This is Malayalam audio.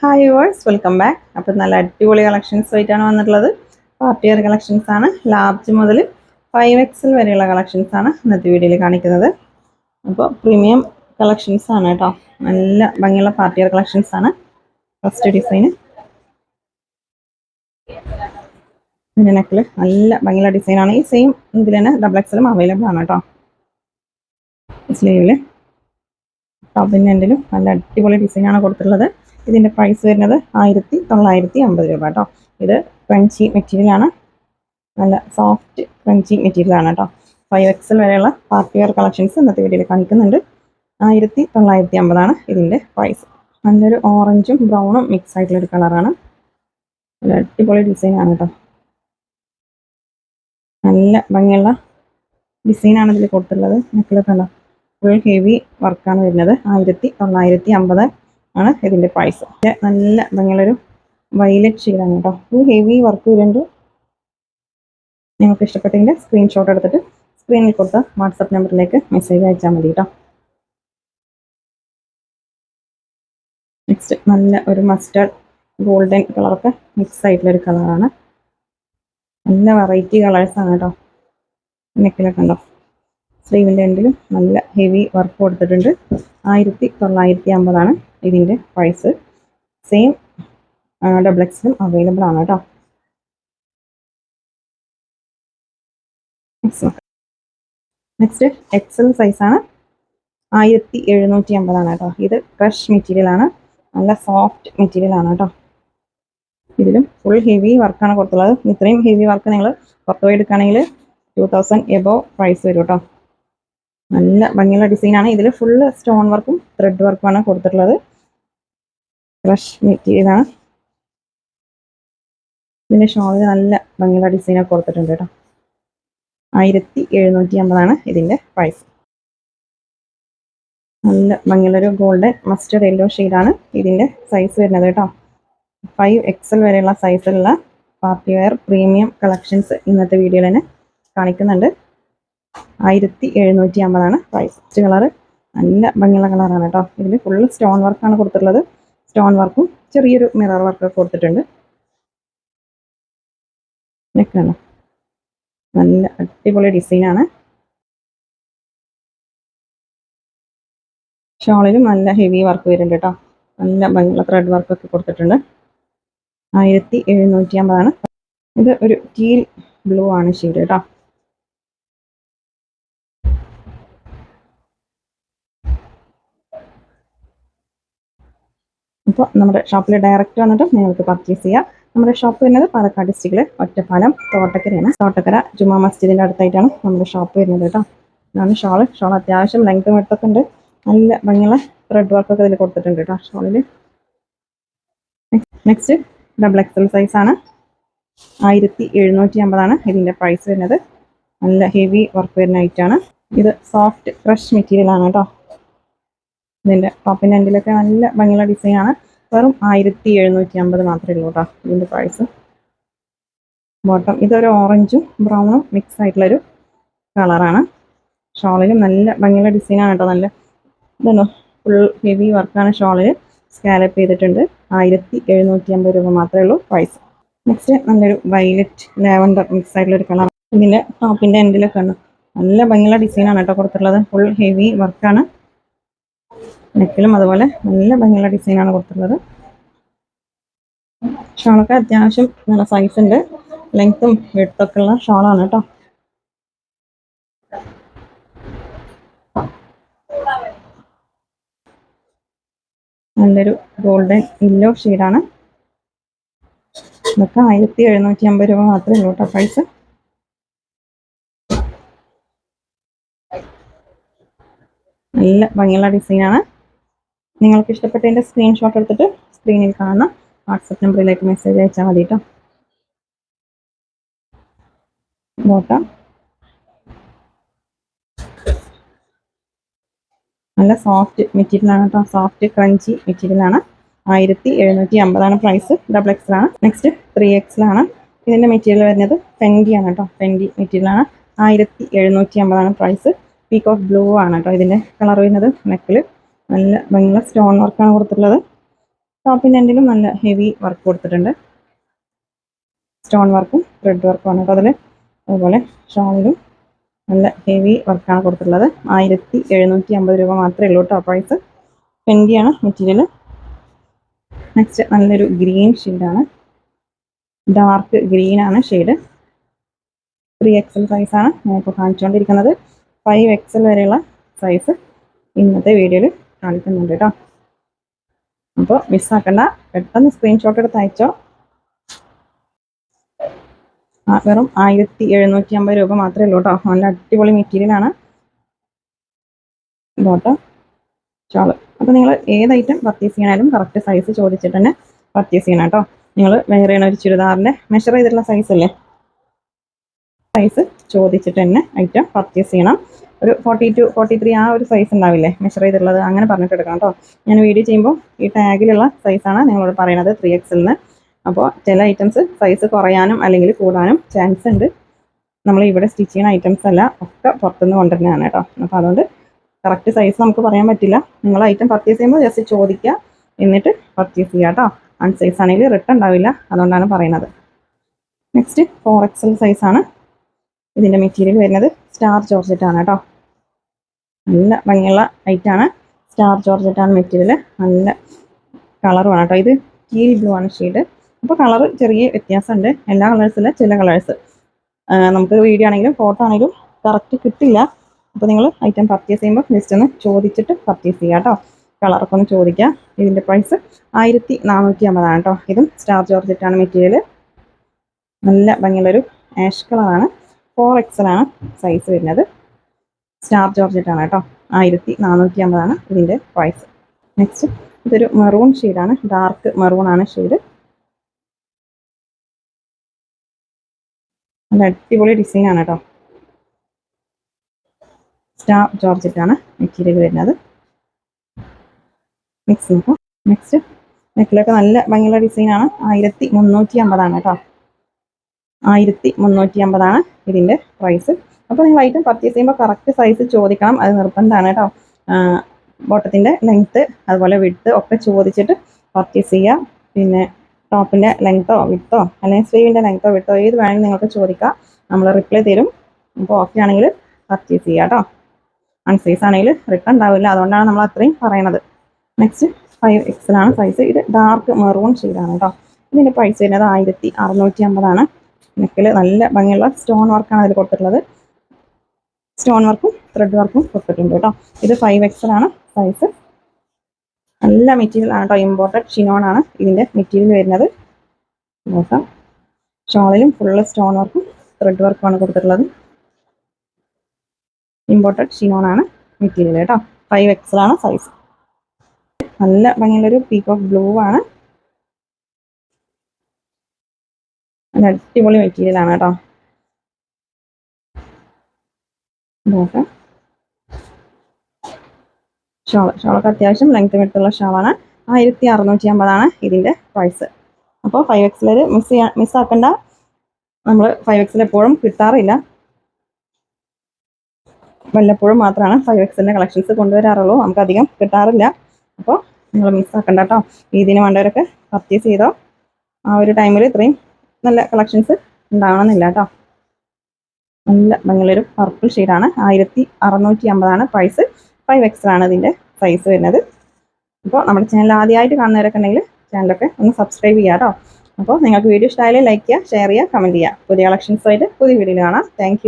ഹായ് വേഴ്സ് വെൽക്കം ബാക്ക് അപ്പോൾ നല്ല അടിപൊളി കളക്ഷൻസ് ആയിട്ടാണ് വന്നിട്ടുള്ളത്. പാർട്ടി വെയർ കളക്ഷൻസ് ആണ്. ലാർജ് മുതൽ ഫൈവ് എക്സൽ വരെയുള്ള കളക്ഷൻസ് ആണ് ഇന്നത്തെ വീഡിയോയിൽ കാണിക്കുന്നത്. അപ്പോൾ പ്രീമിയം കളക്ഷൻസ് ആണ് കേട്ടോ നല്ല ഭംഗിയുള്ള പാർട്ടി വെയർ കളക്ഷൻസ് ആണ്. ഫസ്റ്റ് ഡിസൈന് ഇതിന്റെ നെക്കിൽ നല്ല ഭംഗിയുള്ള ഡിസൈനാണ് ഈ സെയിം ഇതിൽ തന്നെ ഡബിൾ എക്സലും അവൈലബിൾ ആണ് കേട്ടോ സ്ലീവിൽ ടോപ്പിന്റെ എൻഡിലും നല്ല അടിപൊളി ഡിസൈനാണ് കൊടുത്തിട്ടുള്ളത്. ഇതിന്റെ പ്രൈസ് വരുന്നത് ആയിരത്തി തൊള്ളായിരത്തി അമ്പത് രൂപ കേട്ടോ ഇത് ക്രഞ്ചി മെറ്റീരിയലാണ് നല്ല സോഫ്റ്റ് ക്രഞ്ചി മെറ്റീരിയലാണ് കേട്ടോ ഫൈവ് എക്സൽ വരെയുള്ള പാർട്ടി വെയർ കളക്ഷൻസ് ഇന്നത്തെ വീഡിയോയിൽ കാണിക്കുന്നുണ്ട്. ആയിരത്തി തൊള്ളായിരത്തി അമ്പതാണ് ഇതിന്റെ പ്രൈസ് നല്ലൊരു ഓറഞ്ചും ബ്രൗണും മിക്സ് ആയിട്ടുള്ളൊരു കളറാണ് നല്ല അടിപൊളി ഡിസൈനാണ് കേട്ടോ നല്ല ഭംഗിയുള്ള ഡിസൈനാണ് ഇതിൽ കൊടുത്തിട്ടുള്ളത്. നെക്കിലൊക്കെ ഉണ്ടോ ഫുൾ ഹെവി വർക്കാണ് വരുന്നത്. ആയിരത്തി തൊള്ളായിരത്തി അമ്പത് ആണ് ഇതിന്റെ പ്രൈസ് നല്ല നിങ്ങളൊരു വൈലറ്റ് ഷെയ്ഡാണ് കേട്ടോ. ഒരു ഹെവി വർക്ക് വരുന്നുണ്ട് നിങ്ങൾക്ക് ഇഷ്ടപ്പെട്ടതിന്റെ സ്ക്രീൻഷോട്ട് എടുത്തിട്ട് സ്ക്രീനിൽ കൊടുത്ത വാട്സപ്പ് നമ്പറിലേക്ക് മെസ്സേജ് അയച്ചാൽ മതി കേട്ടോ. നെക്സ്റ്റ് നല്ല ഒരു മസ്റ്റർഡ് ഗോൾഡൻ കളറൊക്കെ മിക്സ് ആയിട്ടുള്ളൊരു കളറാണ് നല്ല വെറൈറ്റി കളേഴ്സാണ് കേട്ടോ. നെക്കിലൊക്കെ ഉണ്ടോ? സ്ലീവിന്റെ എൻഡിലും നല്ല ഹെവി വർക്ക് കൊടുത്തിട്ടുണ്ട്. ആയിരത്തി തൊള്ളായിരത്തി അമ്പതാണ് ഇതിന്റെ പ്രൈസ് സെയിം ഡബിൾ എക്സിലും അവൈലബിൾ ആണ് കേട്ടോ നെക്സ്റ്റ് എക്സൽ സൈസാണ് ആയിരത്തി എഴുന്നൂറ്റി അമ്പതാണ് കേട്ടോ ഇത് ഫ്രഷ് മെറ്റീരിയൽ ആണ്. നല്ല സോഫ്റ്റ് മെറ്റീരിയൽ ആണ് കേട്ടോ ഇതിലും ഫുൾ ഹെവി വർക്കാണ് കൊടുത്തുള്ളത്. ഇത്രയും ഹെവി വർക്ക് നിങ്ങൾ പുറത്തു പോയി എടുക്കുകയാണെങ്കിൽ ടു തൗസൻഡ് എബോ പ്രൈസ് വരും കേട്ടോ നല്ല ഭംഗിയുള്ള ഡിസൈനാണ്. ഇതിൽ ഫുള്ള് സ്റ്റോൺ വർക്കും ത്രെഡ് വർക്കുമാണ് കൊടുത്തിട്ടുള്ളത്. ഫ്രഷ് മെറ്റീരിയലാണ് ഇതിന്റെ ഷോളിൽ നല്ല ഭംഗിയുള്ള ഡിസൈനൊക്കെ കൊടുത്തിട്ടുണ്ട് കേട്ടോ. ആയിരത്തി എഴുന്നൂറ്റി അമ്പതാണ് ഇതിന്റെ പ്രൈസ് നല്ല ഭംഗിയുള്ളൊരു ഗോൾഡൻ മസ്റ്റർഡ് യെല്ലോ ഷെയ്ഡാണ് ഇതിന്റെ സൈസ് വരുന്നത് കേട്ടോ. ഫൈവ് എക്സൽ വരെയുള്ള സൈസിലുള്ള പാർട്ടി വെയർ പ്രീമിയം കളക്ഷൻസ് ഇന്നത്തെ വീഡിയോയിൽ തന്നെ കാണിക്കുന്നുണ്ട്. ആയിരത്തി എഴുന്നൂറ്റി അമ്പതാണ് പ്രൈസ് ഫസ്റ്റ് കളറ് നല്ല ഭംഗിയുള്ള കളറാണ് കേട്ടോ. ഇതിൽ ഫുൾ സ്റ്റോൺ വർക്കാണ് കൊടുത്തിട്ടുള്ളത്. സ്റ്റോൺ വർക്കും ചെറിയൊരു മിറർ വർക്കൊക്കെ കൊടുത്തിട്ടുണ്ട്. നല്ല അടിപൊളി ഡിസൈനാണ് ഷോളിലും നല്ല ഹെവി വർക്ക് വരുന്നുണ്ട് കേട്ടോ. നല്ല ഭംഗിയുള്ള ത്രെഡ് വർക്കൊക്കെ കൊടുത്തിട്ടുണ്ട്. ആയിരത്തി എഴുന്നൂറ്റി അമ്പതാണ് ഇത് ഒരു ടീൽ ബ്ലൂ ആണ് ഷെയ്ഡ് കേട്ടോ. അപ്പോൾ നമ്മുടെ ഷോപ്പിൽ ഡയറക്റ്റ് വന്നിട്ട് നിങ്ങൾക്ക് പർച്ചേസ് ചെയ്യാം. നമ്മുടെ ഷോപ്പ് വരുന്നത് പാലക്കാട് ഡിസ്ട്രിക്റ്റിലെ ഒറ്റപ്പാലം തോട്ടക്കരയാണ്. തോട്ടക്കര ജുമാ മസ്ജിദിന്റെ അടുത്തായിട്ടാണ് നമ്മുടെ ഷോപ്പ് വരുന്നത് കേട്ടോ. ഇതാണ് ഷോൾ. ഷോൾ അത്യാവശ്യം ലെങ്ത്തും വെട്ടൊക്കെ ഉണ്ട്. നല്ല ഭംഗിയുള്ള ത്രെഡ് വർക്കൊക്കെ ഇതിൽ കൊടുത്തിട്ടുണ്ട് കേട്ടോ ഷോളിൽ നെക്സ്റ്റ് ഡബിൾ എക്സൽ സൈസ് ആണ്. ആയിരത്തി എഴുന്നൂറ്റി അമ്പതാണ് ഇതിന്റെ പ്രൈസ് വരുന്നത്. നല്ല ഹെവി വർക്ക് വരുന്ന ഐറ്റാണ് ഇത് സോഫ്റ്റ് ഫ്രഷ് മെറ്റീരിയലാണ് കേട്ടോ. ഇതിന്റെ ടോപ്പിന്റെ എൻഡിലൊക്കെ നല്ല ഭംഗിയുള്ള ഡിസൈനാണ് വെറും ആയിരത്തി എഴുന്നൂറ്റി അമ്പത് മാത്രമേ ഉള്ളൂ കേട്ടോ ഇതിന്റെ പ്രൈസ് ബോട്ടം ഇതൊരു ഓറഞ്ചും ബ്രൗണും മിക്സ് ആയിട്ടുള്ളൊരു കളറാണ് ഷോളിലും നല്ല ഭംഗിയുള്ള ഡിസൈനാണ് കേട്ടോ നല്ല ഇതാണോ ഫുൾ ഹെവി വർക്കാണ് ഷോളിൽ സ്കാലപ്പ് ചെയ്തിട്ടുണ്ട് ആയിരത്തി എഴുന്നൂറ്റി അമ്പത് രൂപ മാത്രമേ ഉള്ളൂ പ്രൈസ് നെക്സ്റ്റ് നല്ലൊരു വയലറ്റ് ലാവൻഡർ മിക്സ് ആയിട്ടുള്ളൊരു കളർ ഇതിന്റെ ടോപ്പിന്റെ എൻഡിലൊക്കെ ഉണ്ട് നല്ല ഭംഗിയുള്ള ഡിസൈനാണ് കേട്ടോ കൊടുത്തിട്ടുള്ളത്. ഫുൾ ഹെവി വർക്കാണ് നെക്കിലും അതുപോലെ നല്ല ഭംഗിയുള്ള ഡിസൈനാണ് കൊടുത്തിട്ടുള്ളത്. ഷോളൊക്കെ അത്യാവശ്യം നല്ല സൈസ് ഉണ്ട്. ലെങ്ത്തും വെട്ടൊക്കെ ഉള്ള ഷോളാണ് കേട്ടോ. നല്ലൊരു ഗോൾഡൻ യെല്ലോ ഷെയ്ഡാണ് ഇതൊക്കെ ആയിരത്തി എഴുന്നൂറ്റി അമ്പത് രൂപ മാത്രമേ ഉള്ളൂ കേട്ടോ പ്രൈസ് നല്ല ഭംഗിയുള്ള ഡിസൈനാണ് നിങ്ങൾക്ക് ഇഷ്ടപ്പെട്ടതിന്റെ സ്ക്രീൻഷോട്ട് എടുത്തിട്ട് സ്ക്രീനിൽ കാണുന്ന വാട്സപ്പ് നമ്പറിലേക്ക് മെസ്സേജ് അയച്ചാൽ മതി കേട്ടോ നോക്കാം. നല്ല സോഫ്റ്റ് മെറ്റീരിയലാണ് കേട്ടോ സോഫ്റ്റ് ക്രഞ്ചി മെറ്റീരിയൽ ആണ്. ആയിരത്തി എഴുന്നൂറ്റി അമ്പതാണ് പ്രൈസ് ഡബിൾ എക്സിലാണ് നെക്സ്റ്റ് ത്രീ എക്സിലാണ് ഇതിന്റെ മെറ്റീരിയൽ വരുന്നത് ഫെൻഡിയാണ് കേട്ടോ ഫെൻഡി മെറ്റീരിയൽ ആണ്. ആയിരത്തി എഴുന്നൂറ്റി അമ്പതാണ് പ്രൈസ് പീക്ക് ഓഫ് ബ്ലൂ ആണ് കേട്ടോ ഇതിന്റെ കളർ വരുന്നത്. നെക്കിൽ നല്ല ഭയങ്കര സ്റ്റോൺ വർക്കാണ് കൊടുത്തിട്ടുള്ളത്. ടോപ്പിന്റെ എൻഡിലും നല്ല ഹെവി വർക്ക് കൊടുത്തിട്ടുണ്ട്. സ്റ്റോൺ വർക്കും ത്രെഡ് വർക്കും ആണ് അതിൽ അതുപോലെ ഷോളിലും നല്ല ഹെവി വർക്കാണ് കൊടുത്തിട്ടുള്ളത്. ആയിരത്തി എഴുന്നൂറ്റി അമ്പത് രൂപ മാത്രമേ ഉള്ളൂ കേട്ടോ പ്രൈസ് പെൻഡിയാണ് മെറ്റീരിയൽ നെക്സ്റ്റ് നല്ലൊരു ഗ്രീൻ ഷെയ്ഡാണ് ഡാർക്ക് ഗ്രീൻ ആണ് ഷെയ്ഡ് ത്രീ എക്സൽ സൈസാണ് ഞാനിപ്പോൾ കാണിച്ചുകൊണ്ടിരിക്കുന്നത് ഫൈവ് എക്സൽ വരെയുള്ള സൈസ് ഇന്നത്തെ വീഡിയോയിൽ കാണിക്കുന്നുണ്ട് കേട്ടോ അപ്പോൾ മിസ്സാക്കണ്ട. പെട്ടെന്ന് സ്ക്രീൻഷോട്ട് എടുത്ത് അയച്ചോ. വെറും ആയിരത്തി എഴുന്നൂറ്റി അമ്പത് രൂപ മാത്രമേ ഉള്ളൂ കേട്ടോ നല്ല അടിപൊളി മെറ്റീരിയലാണ് ഇതോട്ടോ ഷാൾ അപ്പോൾ നിങ്ങൾ ഏത് ഐറ്റം പർച്ചേസ് ചെയ്യണമെങ്കിലും കറക്റ്റ് സൈസ് ചോദിച്ചിട്ട് തന്നെ പർച്ചേസ് ചെയ്യണം കേട്ടോ നിങ്ങൾ വേറെ ഒരു ചുരിദാറിന്റെ മെഷർ ചെയ്തിട്ടുള്ള സൈസ് അല്ലേ? സൈസ് ചോദിച്ചിട്ട് തന്നെ ഐറ്റം പർച്ചേസ് ചെയ്യണം. ഒരു ഫോർട്ടി ടു ഫോർട്ടി ത്രീ ആ ഒരു സൈസ് ഉണ്ടാവില്ലേ? മെഷർ ചെയ്തിട്ടുള്ളത് അങ്ങനെ പറഞ്ഞിട്ട് എടുക്കണം കേട്ടോ. ഞാൻ വീഡിയോ ചെയ്യുമ്പോൾ ഈ ടാഗിലുള്ള സൈസാണ് നിങ്ങളോട് പറയുന്നത് ത്രീ എക്സിൽ നിന്ന്. അപ്പോൾ ചില ഐറ്റംസ് സൈസ് കുറയാനും അല്ലെങ്കിൽ കൂടാനും ചാൻസ് ഉണ്ട്. നമ്മൾ ഇവിടെ സ്റ്റിച്ച് ചെയ്യുന്ന ഐറ്റംസ് അല്ല ഒക്കെ പുറത്തുനിന്ന് കൊണ്ടുവരുന്നതാണ് കേട്ടോ. അപ്പോൾ അതുകൊണ്ട് കറക്റ്റ് സൈസ് നമുക്ക് പറയാൻ പറ്റില്ല. നിങ്ങൾ ഐറ്റം പർച്ചേസ് ചെയ്യുമ്പോൾ ജസ്റ്റ് ചോദിക്കുക. എന്നിട്ട് പർച്ചേസ് ചെയ്യുക കേട്ടോ. അൺ സൈസ് ആണെങ്കിൽ റിട്ടേൺ ഉണ്ടാവില്ല. അതുകൊണ്ടാണ് പറയുന്നത്. നെക്സ്റ്റ് ഫോർ എക്സൽ സൈസാണ് ഇതിന്റെ മെറ്റീരിയൽ വരുന്നത്. സ്റ്റാർ ആണ് കേട്ടോ. നല്ല ഭംഗിയുള്ള ലൈറ്റ് ആണ്. സ്റ്റാർ ആണ് മെറ്റീരിയൽ നല്ല കളറുമാണ് കേട്ടോ ഇത്. കീൽ ബ്ലൂ ആണ് ഷെയ്ഡ് അപ്പോൾ കളർ ചെറിയ വ്യത്യാസമുണ്ട്. എല്ലാ കളേഴ്സില്ല ചില കളേഴ്സ് നമുക്ക് വീഡിയോ ആണെങ്കിലും ഫോട്ടോ ആണെങ്കിലും കറക്റ്റ് കിട്ടില്ല. അപ്പോൾ നിങ്ങൾ ഐറ്റം പർച്ചേസ് ചെയ്യുമ്പോൾ ജസ്റ്റ് ഒന്ന് ചോദിച്ചിട്ട് പർച്ചേസ് ചെയ്യുക കേട്ടോ. കളറൊക്കെ ഒന്ന് ചോദിക്കുക. ഇതിന്റെ പ്രൈസ് ആയിരത്തി നാനൂറ്റി അമ്പതാണ് കേട്ടോ. ഇതും സ്റ്റാർ ജോർജറ്റ് ആണ് മെറ്റീരിയൽ നല്ല ഭംഗിയുള്ളൊരു ആഷ് കളറാണ് ഫോർ ആണ് സൈസ് വരുന്നത്. സ്റ്റാർ ജോർജറ്റ് ആണ് കേട്ടോ. ആയിരത്തി നാനൂറ്റി അമ്പതാണ് ഇതിന്റെ പ്രൈസ് നെക്സ്റ്റ് ഇതൊരു മെറൂൺ ഷെയ്ഡാണ് ഡാർക്ക് മെറൂൺ ആണ് ഷെയ്ഡ് നല്ല അടിപൊളി ഡിസൈൻ ആണ് കേട്ടോ. സ്റ്റാർ ജോർജറ്റ് ആണ് മെറ്റീരിയൽ വരുന്നത്. മിക്സ് നോക്കാം. നെക്സ്റ്റ് നെക്കിലൊക്കെ നല്ല ഭംഗിയുള്ള ഡിസൈൻ ആണ്. ആയിരത്തി മുന്നൂറ്റി അമ്പതാണ് കേട്ടോ. ആയിരത്തി മുന്നൂറ്റി അമ്പതാണ് ഇതിന്റെ പ്രൈസ് അപ്പോൾ നിങ്ങൾ ഐറ്റം പർച്ചേസ് ചെയ്യുമ്പോൾ കറക്റ്റ് സൈസ് ചോദിക്കണം. അത് നിർബന്ധമാണ് കേട്ടോ ബോട്ടത്തിന്റെ ലെങ്ത്ത് അതുപോലെ വിഡ്ത്ത് ഒക്കെ ചോദിച്ചിട്ട് പർച്ചേസ് ചെയ്യാം പിന്നെ ടോപ്പിന്റെ ലെങ്ത്തോ വിഡ്ത്തോ അല്ലെങ്കിൽ സ്ലീവിന്റെ ലെങ്ത്തോ വിഡ്ത്തോ ഏത് വേണമെങ്കിൽ നിങ്ങൾക്ക് ചോദിക്കാം. നമ്മൾ റിപ്ലൈ തരും. അപ്പോൾ ഓക്കെ ആണെങ്കിൽ പർച്ചേസ് ചെയ്യുക കേട്ടോ അൺസൈസ് ആണെങ്കിൽ റിട്ടേൺ ഉണ്ടാവില്ല. അതുകൊണ്ടാണ് നമ്മൾ അത്രയും പറയണത്. നെക്സ്റ്റ് ഫൈവ് എക്സലാണ് സൈസ് ഇത് ഡാർക്ക് മെറൂൺ ഷെയ്ഡാണ് കേട്ടോ ഇതിന്റെ പ്രൈസ് വരുന്നത് ആയിരത്തി അറുന്നൂറ്റി അമ്പതാണ് നെക്കിൽ നല്ല ഭംഗിയുള്ള സ്റ്റോൺ വർക്കാണ് അതിൽ കൊടുത്തിട്ടുള്ളത്. സ്റ്റോൺ വർക്കും ത്രെഡ് വർക്കും കൊടുത്തിട്ടുണ്ട് കേട്ടോ. ഇത് ഫൈവ് എക്സൽ ആണ് സൈസ് നല്ല മെറ്റീരിയൽ ആണ് കേട്ടോ ഇമ്പോർട്ടഡ് ഷിനോൺ ആണ് ഇതിന്റെ മെറ്റീരിയൽ വരുന്നത്. നോക്കാം. ഷോളിലും ഫുള്ള് സ്റ്റോൺ വർക്കും ത്രെഡ് വർക്കുമാണ് കൊടുത്തിട്ടുള്ളത്. ഇമ്പോർട്ടഡ് ഷിനോൺ ആണ് മെറ്റീരിയൽ കേട്ടോ. ഫൈവ് എക്സൽ ആണ് സൈസ് നല്ല ഭംഗിയുള്ളൊരു പീക്ക് ഓഫ് ബ്ലൂ ആണ്. നല്ല അടിപൊളി മെറ്റീരിയലാണ് കേട്ടോ. നോക്കാം. ഷോൾ ഷോളൊക്കെ അത്യാവശ്യം ലെങ്ത് വിട്ടുള്ള ഷോളാണ്. ആയിരത്തി അറുന്നൂറ്റി അമ്പതാണ് ഇതിന്റെ പ്രൈസ് അപ്പോൾ ഫൈവ് എക്സിൽ മിസ് ചെയ്യാൻ മിസ്സാക്കണ്ട നമ്മൾ ഫൈവ് എക്സിൽ എപ്പോഴും കിട്ടാറില്ല. വല്ലപ്പോഴും മാത്രമാണ് ഫൈവ് എക്സിന്റെ കളക്ഷൻസ് കൊണ്ടുവരാറുള്ളൂ. നമുക്ക് അധികം കിട്ടാറില്ല അപ്പോൾ നിങ്ങൾ മിസ്സാക്കണ്ട കേട്ടോ. ഇതിന് വേണ്ടവരൊക്കെ പർച്ചേസ് ചെയ്തോ. ആ ഒരു ടൈമിൽ ഇത്രയും നല്ല കളക്ഷൻസ് ഉണ്ടാവണമെന്നില്ല കേട്ടോ നല്ല ഭംഗിയുള്ളൊരു പർപ്പിൾ ഷെയ്ഡാണ് ആയിരത്തി അറുന്നൂറ്റി അമ്പതാണ് പ്രൈസ് ഫൈവ് എക്സ് ആണ് ഇതിന്റെ സൈസ് വരുന്നത്. അപ്പോൾ നമ്മുടെ ചാനൽ ആദ്യമായിട്ട് കാണുന്നവരൊക്കെ ഉണ്ടെങ്കിൽ ചാനലൊക്കെ ഒന്ന് സബ്സ്ക്രൈബ് ചെയ്യുക കേട്ടോ. അപ്പോൾ നിങ്ങൾക്ക് വീഡിയോ ഇഷ്ടമായാലും ലൈക്ക് ചെയ്യുക ഷെയർ ചെയ്യുക കമന്റ് ചെയ്യുക. പുതിയ കളക്ഷൻസുമായിട്ട് പുതിയ വീഡിയോയിൽ കാണാം. താങ്ക്